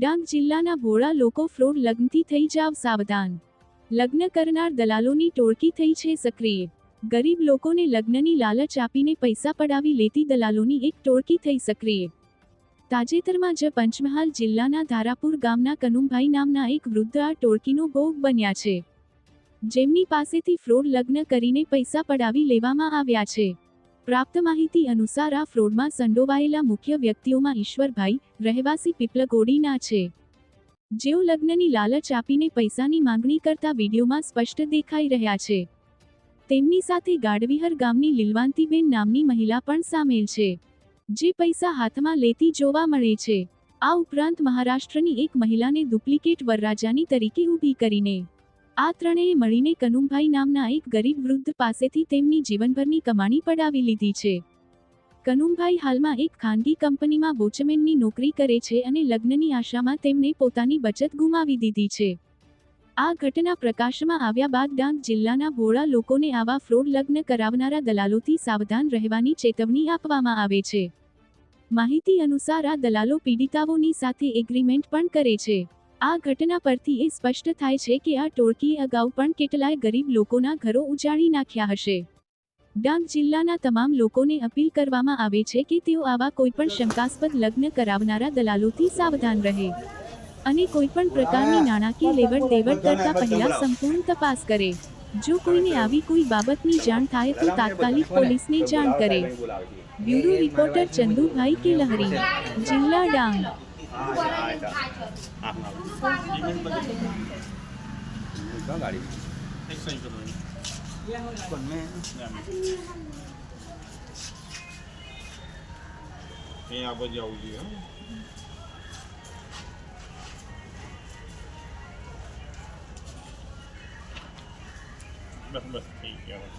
ડાંગ જિલ્લાના ભોળા લોકો ફ્રોડ લગ્નથી થઈ જાવ સાવધાન. લગ્ન કરનાર દલાલોની ટોળકી થઈ છે સક્રિય. ગરીબ લોકોને લગ્નની લાલચ આપીને પૈસા પડાવી લેતી દલાલોની એક ટોળકી થઈ સક્રિય. તાજેતરમાં જ પંચમહાલ જિલ્લાના ધારાપુર ગામના કનુમભાઈ નામના એક વૃદ્ધ આ ટોળકીનો ભોગ બન્યા છે. જેમની પાસેથી ફ્રોડ લગ્ન કરીને પૈસા પડાવી લેવામાં આવ્યા છે. પ્રાપ્ત માહિતી અનુસાર આ ફ્રોડમાં સંડોવાયેલા મુખ્ય વ્યક્તિઓમાં ઈશ્વરભાઈ, રહેવાસી પીપલગોડીના છે. જેઓ લગ્નની લાલચ આપીને પૈસાની માંગણી કરતા વિડીયોમાં સ્પષ્ટ દેખાઈ રહ્યા છે. તેમની સાથે ગાડવીહર ગામની લીલવાંતીબેન નામની મહિલા પણ સામેલ છે, જે પૈસા હાથમાં લેતી જોવા મળે છે. આ ઉપરાંત મહારાષ્ટ્રની એક મહિલાને ડુપ્લિકેટ વરરાજાની તરીકે ઊભી કરીને આ ત્રણેય મળીને કનુમભાઈ નામના એક ગરીબ વૃદ્ધ પાસેથી તેમની જીવનભરની કમાણી પડાવી લીધી છે. કનુમભાઈ હાલમાં એક ખાનગી કંપનીમાં વોચમેનની નોકરી કરે છે અને લગ્નની આશામાં તેમણે પોતાની બચત ગુમાવી દીધી છે. આ ઘટના પ્રકાશમાં આવ્યા બાદ ડાંગ જિલ્લાના ભોળા લોકોને આવા ફ્રોડ લગ્ન કરાવનારા દલાલોથી સાવધાન રહેવાની ચેતવણી આપવામાં આવે છે. માહિતી અનુસાર આ દલાલો પીડિતાઓની સાથે એગ્રીમેન્ટ પણ કરે છે. આ ઘટના પરથી એ સ્પષ્ટ થાય છે કે આ ટોળકીએ અગાઉ પણ કેટલાય ગરીબ લોકોના ઘરો ઉજાડી નાખ્યા હશે. ડાંગ જિલ્લાના તમામ લોકોને અપીલ કરવામાં આવે છે કે તેઓ આવા કોઈપણ શંકાસ્પદ લગ્ન કરાવનારા દલાલોથી સાવધાન રહે અને કોઈપણ પ્રકારની નાણાકીય લેવડ દેવડ કરતા પહેલા સંપૂર્ણ તપાસ કરે. જો કોઈને આવી કોઈ બાબતની જાણ થાય તો તાત્કાલિક પોલીસને જાણ કરે. બ્યુરો રિપોર્ટર ચંદુભાઈ કે લહરી જિલ્લા ડાંગ. ગાડી અહીં આ બાજુ આવું જોઈએ. બસ બસ થઈ ગયા